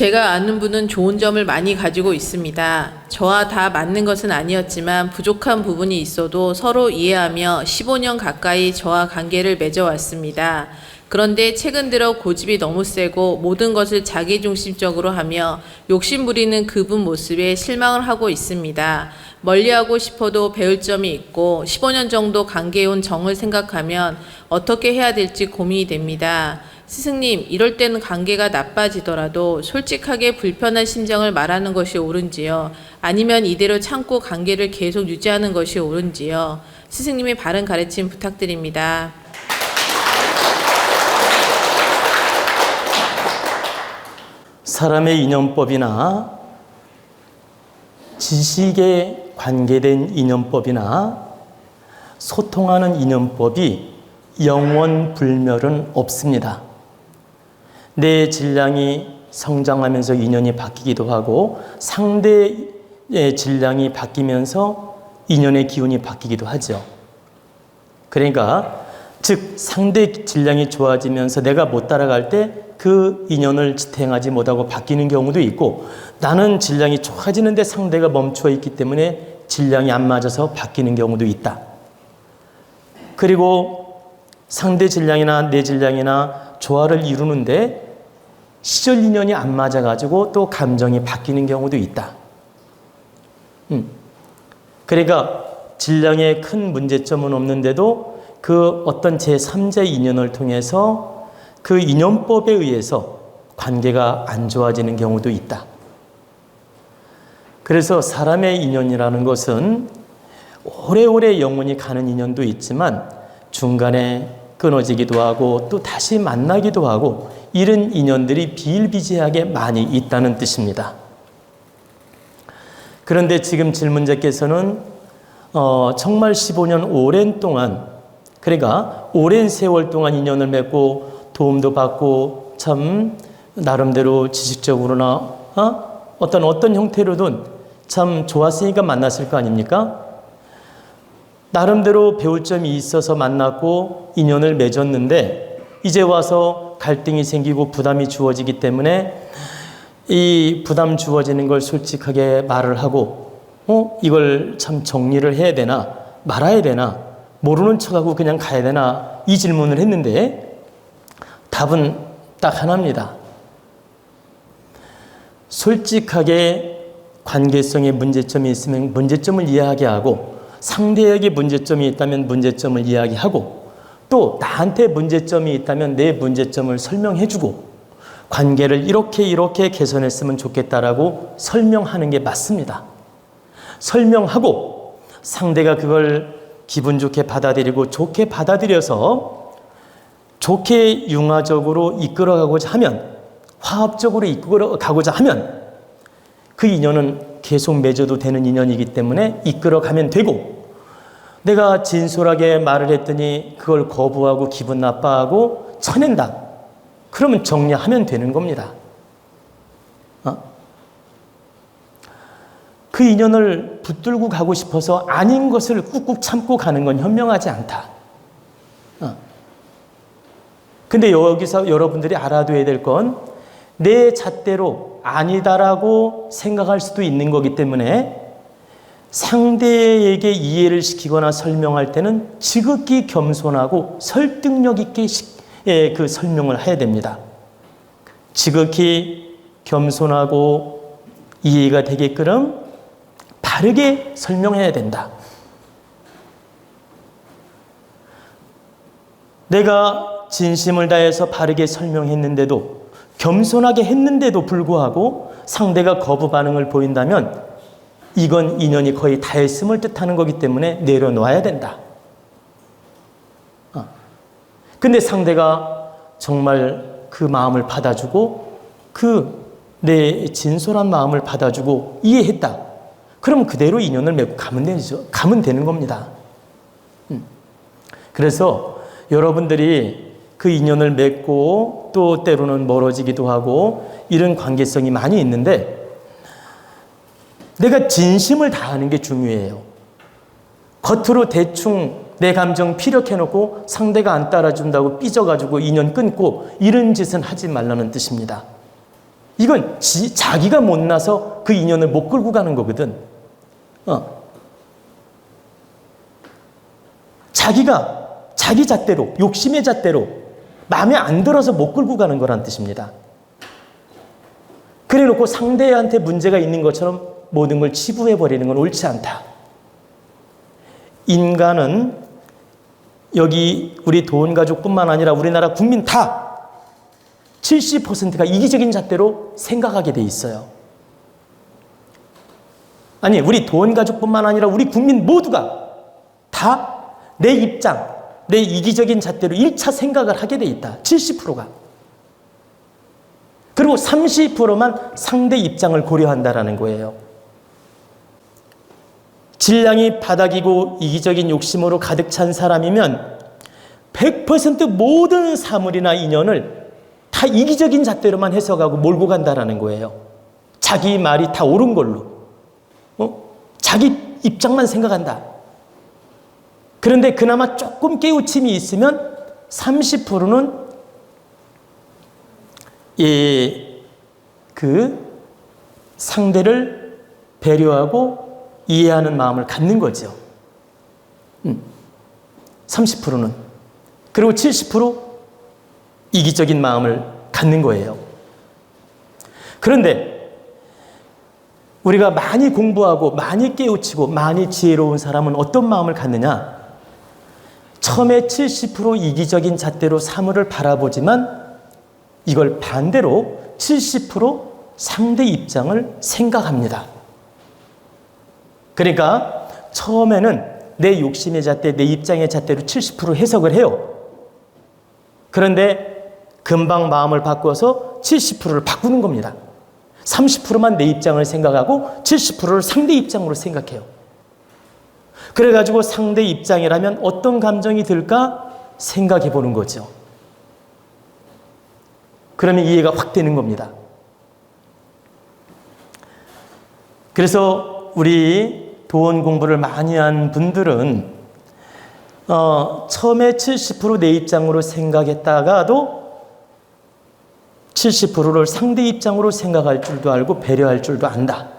제가 아는 분은 좋은 점을 많이 가지고 있습니다. 저와 다 맞는 것은 아니었지만 부족한 부분이 있어도 서로 이해하며 15년 가까이 저와 관계를 맺어왔습니다. 그런데 최근 들어 고집이 너무 세고 모든 것을 자기중심적으로 하며 욕심 부리는 그분 모습에 실망을 하고 있습니다. 멀리하고 싶어도 배울 점이 있고 15년 정도 관계해온 정을 생각하면 어떻게 해야 될지 고민이 됩니다. 스승님, 이럴 때는 관계가 나빠지더라도 솔직하게 불편한 심정을 말하는 것이 옳은지요? 아니면 이대로 참고 관계를 계속 유지하는 것이 옳은지요? 스승님의 바른 가르침 부탁드립니다. 사람의 인연법이나 지식에 관계된 인연법이나 소통하는 인연법이 영원 불멸은 없습니다. 내 질량이 성장하면서 인연이 바뀌기도 하고 상대의 질량이 바뀌면서 인연의 기운이 바뀌기도 하죠. 그러니까 즉 상대 질량이 좋아지면서 내가 못 따라갈 때 그 인연을 지탱하지 못하고 바뀌는 경우도 있고 나는 질량이 좋아지는데 상대가 멈춰 있기 때문에 질량이 안 맞아서 바뀌는 경우도 있다. 그리고 상대 질량이나 내 질량이나 조화를 이루는데 시절 인연이 안 맞아가지고 또 감정이 바뀌는 경우도 있다. 음. 그러니까 질량에 큰 문제점은 없는데도 그 어떤 제3자 인연을 통해서 그 인연법에 의해서 관계가 안 좋아지는 경우도 있다. 그래서 사람의 인연이라는 것은 오래오래 영원히 가는 인연도 있지만 중간에 끊어지기도 하고 또 다시 만나기도 하고 이런 인연들이 비일비재하게 많이 있다는 뜻입니다. 그런데 지금 질문자께서는 어, 정말 15년 오랜 동안 그러니까 오랜 세월 동안 인연을 맺고 도움도 받고 참 나름대로 지식적으로나 어? 어떤 어떤 형태로든 참 좋았으니까 만났을 거 아닙니까? 나름대로 배울 점이 있어서 만났고 인연을 맺었는데 이제 와서 갈등이 생기고 부담이 주어지기 때문에 이 부담 주어지는 걸 솔직하게 말을 하고 어 이걸 참 정리를 해야 되나 말아야 되나 모르는 척하고 그냥 가야 되나 이 질문을 했는데 답은 딱 하나입니다. 솔직하게 관계성에 문제점이 있으면 문제점을 이해하게 하고 상대에게 문제점이 있다면 문제점을 이야기하고 또 나한테 문제점이 있다면 내 문제점을 설명해주고 관계를 이렇게 이렇게 개선했으면 좋겠다라고 설명하는 게 맞습니다. 설명하고 상대가 그걸 기분 좋게 받아들이고 좋게 받아들여서 좋게 융화적으로 이끌어가고자 하면 화합적으로 이끌어가고자 하면 그 인연은 계속 맺어도 되는 인연이기 때문에 이끌어가면 되고 내가 진솔하게 말을 했더니 그걸 거부하고 기분 나빠하고 쳐낸다. 그러면 정리하면 되는 겁니다. 어? 그 인연을 붙들고 가고 싶어서 아닌 것을 꾹꾹 참고 가는 건 현명하지 않다. 어. 근데 여기서 여러분들이 알아둬야 될 건 내 잣대로 아니다라고 생각할 수도 있는 거기 때문에 상대에게 이해를 시키거나 설명할 때는 지극히 겸손하고 설득력 있게 예, 그 설명을 해야 됩니다. 지극히 겸손하고 이해가 되게끔 바르게 설명해야 된다. 내가 진심을 다해서 바르게 설명했는데도 겸손하게 했는데도 불구하고 상대가 거부 반응을 보인다면 이건 인연이 거의 다했음을 뜻하는 거기 때문에 내려놓아야 된다. 어. 근데 상대가 정말 그 마음을 받아주고 그 내 진솔한 마음을 받아주고 이해했다. 그럼 그대로 인연을 맺고 가면 되죠. 가면 되는 겁니다. 음. 그래서 여러분들이 그 인연을 맺고 또 때로는 멀어지기도 하고 이런 관계성이 많이 있는데 내가 진심을 다하는 게 중요해요. 겉으로 대충 내 감정 피력해놓고 상대가 안 따라준다고 삐져가지고 인연 끊고 이런 짓은 하지 말라는 뜻입니다. 이건 지, 자기가 못나서 그 인연을 못 끌고 가는 거거든. 어. 자기가 자기 잣대로 욕심의 잣대로 마음에 안 들어서 못 끌고 가는 거란 뜻입니다. 그래 놓고 상대한테 문제가 있는 것처럼 모든 걸 치부해 버리는 건 옳지 않다. 인간은 여기 우리 돈 가족뿐만 아니라 우리나라 국민 다 70%가 이기적인 잣대로 생각하게 돼 있어요. 아니, 우리 돈 가족뿐만 아니라 우리 국민 모두가 다 내 입장, 내 이기적인 잣대로 1차 생각을 하게 돼 있다. 70%가. 그리고 30%만 상대 입장을 고려한다라는 거예요. 질량이 바닥이고 이기적인 욕심으로 가득 찬 사람이면 100% 모든 사물이나 인연을 다 이기적인 잣대로만 해석하고 몰고 간다라는 거예요. 자기 말이 다 옳은 걸로. 어? 자기 입장만 생각한다. 그런데 그나마 조금 깨우침이 있으면 30%는 예, 그 상대를 배려하고 이해하는 마음을 갖는 거죠. 음, 30%는. 그리고 70% 이기적인 마음을 갖는 거예요. 그런데 우리가 많이 공부하고 많이 깨우치고 많이 지혜로운 사람은 어떤 마음을 갖느냐? 처음에 70% 이기적인 잣대로 사물을 바라보지만 이걸 반대로 70% 상대 입장을 생각합니다. 그러니까 처음에는 내 욕심의 잣대, 내 입장의 잣대로 70% 해석을 해요. 그런데 금방 마음을 바꿔서 70%를 바꾸는 겁니다. 30%만 내 입장을 생각하고 70%를 상대 입장으로 생각해요. 그래가지고 상대 입장이라면 어떤 감정이 들까 생각해 보는 거죠. 그러면 이해가 확 되는 겁니다. 그래서 우리 도원 공부를 많이 한 분들은 어, 처음에 70%내 입장으로 생각했다가도 70%를 상대 입장으로 생각할 줄도 알고 배려할 줄도 안다.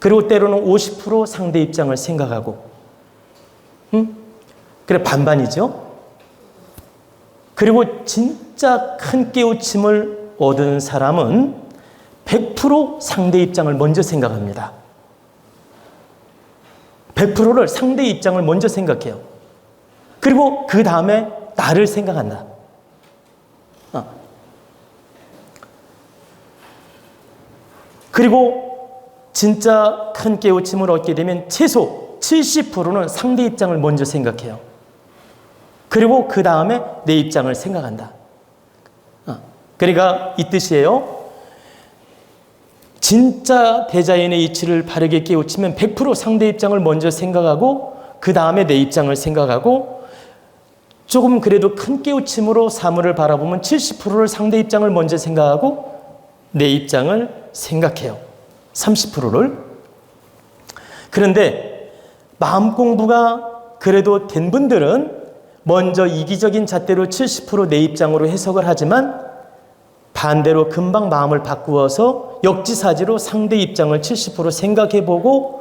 어. 그리고 때로는 50% 상대 입장을 생각하고, 응? 그래 반반이죠. 그리고 진짜 큰 깨우침을 얻은 사람은 100% 상대 입장을 먼저 생각합니다. 100%를 상대 입장을 먼저 생각해요. 그리고 그 다음에 나를 생각한다. 어. 그리고 진짜 큰 깨우침을 얻게 되면 최소 70%는 상대 입장을 먼저 생각해요. 그리고 그 다음에 내 입장을 생각한다. 어. 그러니까 이 뜻이에요. 진짜 대자연의 이치를 바르게 깨우치면 100% 상대 입장을 먼저 생각하고 그 다음에 내 입장을 생각하고 조금 그래도 큰 깨우침으로 사물을 바라보면 70%를 상대 입장을 먼저 생각하고 내 입장을 생각해요. 30%를. 그런데 마음 공부가 그래도 된 분들은 먼저 이기적인 잣대로 70%내 입장으로 해석을 하지만 반대로 금방 마음을 바꾸어서 역지사지로 상대 입장을 70% 생각해보고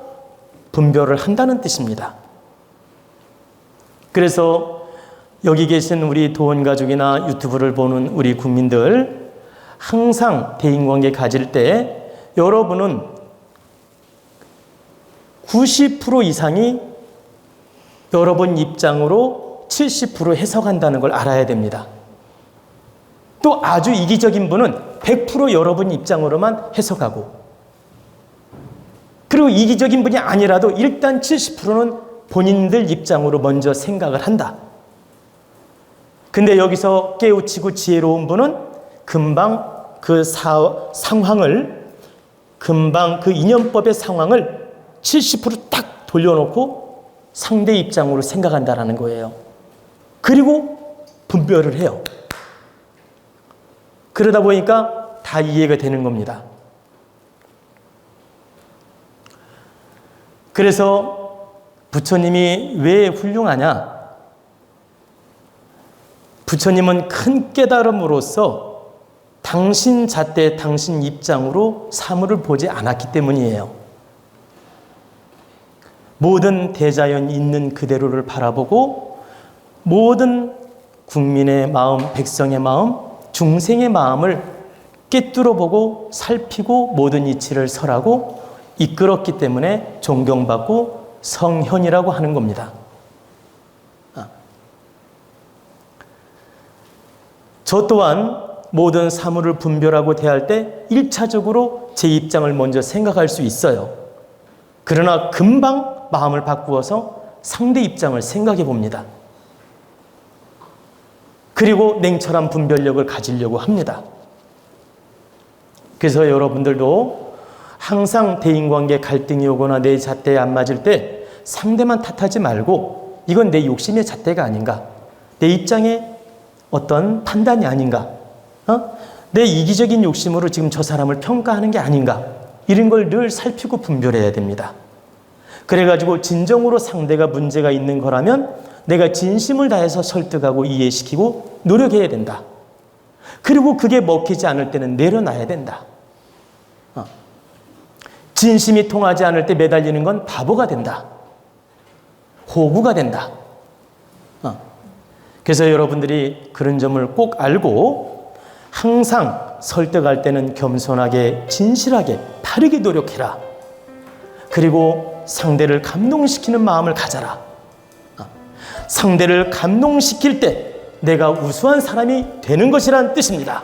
분별을 한다는 뜻입니다. 그래서 여기 계신 우리 도원 가족이나 유튜브를 보는 우리 국민들 항상 대인관계 가질 때 여러분은 90% 이상이 여러분 입장으로 70% 해석한다는 걸 알아야 됩니다. 또 아주 이기적인 분은 100% 여러분 입장으로만 해석하고 그리고 이기적인 분이 아니라도 일단 70%는 본인들 입장으로 먼저 생각을 한다. 근데 여기서 깨우치고 지혜로운 분은 금방 그 사, 상황을 금방 그 인연법의 상황을 70%딱 돌려놓고 상대 입장으로 생각한다라는 거예요. 그리고 분별을 해요. 그러다 보니까 다 이해가 되는 겁니다. 그래서 부처님이 왜 훌륭하냐? 부처님은 큰 깨달음으로써 당신 잣대, 당신 입장으로 사물을 보지 않았기 때문이에요. 모든 대자연 있는 그대로를 바라보고 모든 국민의 마음, 백성의 마음, 중생의 마음을 꿰뚫어 보고 살피고 모든 이치를 설하고 이끌었기 때문에 존경받고 성현이라고 하는 겁니다. 아. 저 또한 모든 사물을 분별하고 대할 때 1차적으로 제 입장을 먼저 생각할 수 있어요. 그러나 금방 마음을 바꾸어서 상대 입장을 생각해 봅니다. 그리고 냉철한 분별력을 가지려고 합니다. 그래서 여러분들도 항상 대인관계 갈등이 오거나 내 잣대에 안 맞을 때 상대만 탓하지 말고 이건 내 욕심의 잣대가 아닌가? 내 입장의 어떤 판단이 아닌가? 어? 내 이기적인 욕심으로 지금 저 사람을 평가하는 게 아닌가? 이런 걸 늘 살피고 분별해야 됩니다. 그래가지고 진정으로 상대가 문제가 있는 거라면 내가 진심을 다해서 설득하고 이해시키고 노력해야 된다. 그리고 그게 먹히지 않을 때는 내려놔야 된다. 어. 진심이 통하지 않을 때 매달리는 건 바보가 된다. 호구가 된다. 어. 그래서 여러분들이 그런 점을 꼭 알고 항상 설득할 때는 겸손하게 진실하게 바르게 노력해라. 그리고 상대를 감동시키는 마음을 가져라. 어. 상대를 감동시킬 때 내가 우수한 사람이 되는 것이란 뜻입니다.